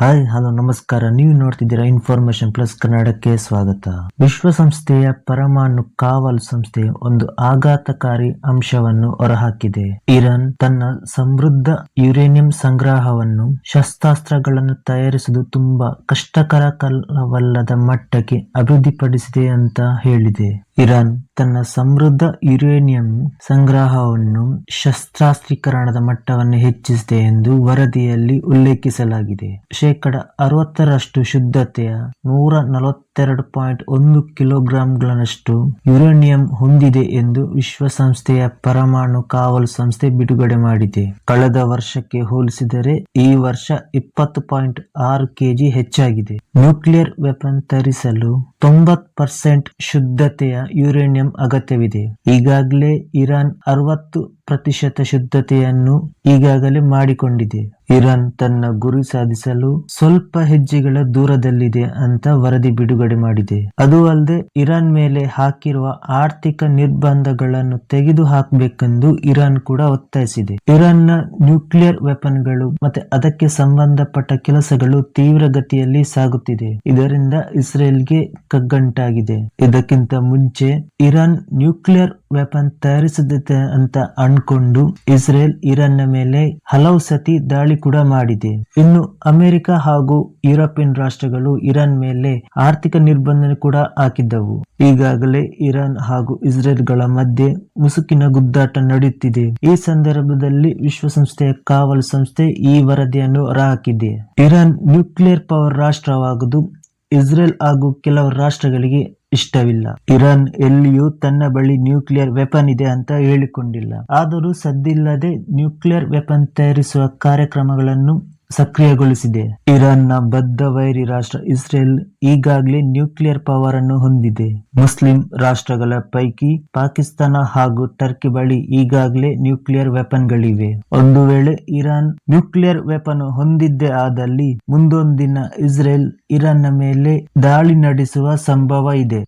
Hi, hello, ನಮಸ್ಕಾರ. ನೀವು ನೋಡ್ತಿದ್ದೀರಾ ಇನ್ಫಾರ್ಮೇಶನ್ ಪ್ಲಸ್ ಕನ್ನಡಕ್ಕೆ ಸ್ವಾಗತ. ವಿಶ್ವಸಂಸ್ಥೆಯ ಪರಮಾಣು ಕಾವಲು ಸಂಸ್ಥೆ ಒಂದು ಆಘಾತಕಾರಿ ಅಂಶವನ್ನು ಹೊರಹಾಕಿದೆ. ಇರಾನ್ ತನ್ನ ಸಮೃದ್ಧ ಯುರೇನಿಯಂ ಸಂಗ್ರಹವನ್ನು ಶಸ್ತ್ರಾಸ್ತ್ರಗಳನ್ನು ತಯಾರಿಸುವುದು ತುಂಬಾ ಕಷ್ಟಕರ ಕಲ್ಲವಲ್ಲದ ಮಟ್ಟಕ್ಕೆ ಅಭಿವೃದ್ಧಿಪಡಿಸಿದೆ ಅಂತ ಹೇಳಿದೆ. ಇರಾನ್ ತನ್ನ ಸಮೃದ್ಧ ಯುರೇನಿಯಂ ಸಂಗ್ರಹವನ್ನು ಶಸ್ತ್ರಾಸ್ತ್ರೀಕರಣದ ಮಟ್ಟವನ್ನು ಹೆಚ್ಚಿಸಿದೆ ಎಂದು ವರದಿಯಲ್ಲಿ ಉಲ್ಲೇಖಿಸಲಾಗಿದೆ. ಶೇಕಡ ಅರವತ್ತರಷ್ಟು ಶುದ್ಧತೆಯ ನೂರ ನಲವತ್ತೆರಡು ಪಾಯಿಂಟ್ ಒಂದು ಕಿಲೋಗ್ರಾಂಗಳಷ್ಟು ಯುರೇನಿಯಂ ಹೊಂದಿದೆ ಎಂದು ವಿಶ್ವಸಂಸ್ಥೆಯ ಪರಮಾಣು ಕಾವಲು ಸಂಸ್ಥೆ ಬಿಡುಗಡೆ ಮಾಡಿದೆ. ಕಳೆದ ವರ್ಷಕ್ಕೆ ಹೋಲಿಸಿದರೆ ಈ ವರ್ಷ ಇಪ್ಪತ್ತು ಪಾಯಿಂಟ್ ಆರು ಕೆಜಿ ಹೆಚ್ಚಾಗಿದೆ. ನ್ಯೂಕ್ಲಿಯರ್ ವೆಪನ್ ತರಿಸಲು ತೊಂಬತ್ ಪರ್ಸೆಂಟ್ ಶುದ್ಧತೆಯ ಯುರೇನಿಯಂ ಅಗತ್ಯವಿದೆ. ಈಗಾಗಲೇ ಇರಾನ್ ಅರವತ್ತು ಪ್ರತಿಶತ ಶುದ್ಧತೆಯನ್ನು ಈಗಾಗಲೇ ಮಾಡಿಕೊಂಡಿದೆ. ಇರಾನ್ ತನ್ನ ಗುರಿ ಸಾಧಿಸಲು ಸ್ವಲ್ಪ ಹೆಜ್ಜೆಗಳ ದೂರದಲ್ಲಿದೆ ಅಂತ ವರದಿ ಬಿಡುಗಡೆ ಮಾಡಿದೆ. ಅದು ಅಲ್ಲದೆ, ಇರಾನ್ ಮೇಲೆ ಹಾಕಿರುವ ಆರ್ಥಿಕ ನಿರ್ಬಂಧಗಳನ್ನು ತೆಗೆದು ಹಾಕಬೇಕೆಂದು ಇರಾನ್ ಕೂಡ ಒತ್ತಾಯಿಸಿದೆ. ಇರಾನ್ನ ನ್ಯೂಕ್ಲಿಯರ್ ವೆಪನ್ಗಳು ಮತ್ತೆ ಅದಕ್ಕೆ ಸಂಬಂಧಪಟ್ಟ ಕೆಲಸಗಳು ತೀವ್ರಗತಿಯಲ್ಲಿ ಸಾಗುತ್ತಿದೆ. ಇದರಿಂದ ಇಸ್ರೇಲ್ಗೆ ಕಗ್ಗಂಟಾಗಿದೆ. ಇದಕ್ಕಿಂತ ಮುಂಚೆ, ಇರಾನ್ ನ್ಯೂಕ್ಲಿಯರ್ ವೆಪನ್ ತಯಾರಿಸುತ್ತೆ ಅಂತ ಅನ್ಕೊಂಡು ಇಸ್ರೇಲ್ ಇರಾನ್ನ ಮೇಲೆ ಹಲವು ಸತಿ ದಾಳಿ ಕೂಡ ಮಾಡಿದೆ. ಇನ್ನು ಅಮೆರಿಕ ಹಾಗೂ ಯುರೋಪಿಯನ್ ರಾಷ್ಟ್ರಗಳು ಇರಾನ್ ಮೇಲೆ ಆರ್ಥಿಕ ನಿರ್ಬಂಧನೆ ಕೂಡ ಹಾಕಿದ್ದವು. ಈಗಾಗಲೇ ಇರಾನ್ ಹಾಗೂ ಇಸ್ರೇಲ್ಗಳ ಮಧ್ಯೆ ಮುಸುಕಿನ ಗುದ್ದಾಟ ನಡೆಯುತ್ತಿದೆ. ಈ ಸಂದರ್ಭದಲ್ಲಿ ವಿಶ್ವಸಂಸ್ಥೆಯ ಕಾವಲು ಸಂಸ್ಥೆ ಈ ವರದಿಯನ್ನು ಹೊರಹಾಕಿದೆ ಇರಾನ್ ನ್ಯೂಕ್ಲಿಯರ್ ಪವರ್ ರಾಷ್ಟ್ರವಾಗುವುದು ಇಸ್ರೇಲ್ ಹಾಗೂ ಕೆಲವು ರಾಷ್ಟ್ರಗಳಿಗೆ ಇಷ್ಟವಿಲ್ಲ. ಇರಾನ್ ಎಲ್ಲಿಯೂ ತನ್ನ ಬಳಿ ನ್ಯೂಕ್ಲಿಯರ್ ವೆಪನ್ ಇದೆ ಅಂತ ಹೇಳಿಕೊಂಡಿಲ್ಲ. ಆದರೂ ಸದ್ದಿಲ್ಲದೆ ನ್ಯೂಕ್ಲಿಯರ್ ವೆಪನ್ ತಯಾರಿಸುವ ಕಾರ್ಯಕ್ರಮಗಳನ್ನು ಸಕ್ರಿಯಗೊಳಿಸಿದೆ. ಇರಾನ್ನ ಬದ್ಧ ವೈರಿ ರಾಷ್ಟ್ರ ಇಸ್ರೇಲ್ ಈಗಾಗಲೇ ನ್ಯೂಕ್ಲಿಯರ್ ಪವರ್ ಅನ್ನು ಹೊಂದಿದೆ. ಮುಸ್ಲಿಂ ರಾಷ್ಟ್ರಗಳ ಪೈಕಿ ಪಾಕಿಸ್ತಾನ ಹಾಗೂ ಟರ್ಕಿ ಬಳಿ ಈಗಾಗಲೇ ನ್ಯೂಕ್ಲಿಯರ್ ವೆಪನ್ಗಳಿವೆ. ಒಂದು ವೇಳೆ ಇರಾನ್ ನ್ಯೂಕ್ಲಿಯರ್ ವೆಪನ್ ಹೊಂದಿದ್ದೇ ಆದಲ್ಲಿ ಮುಂದೊಂದಿನ ಇಸ್ರೇಲ್ ಇರಾನ್ನ ಮೇಲೆ ದಾಳಿ ನಡೆಸುವ ಸಂಭವ ಇದೆ.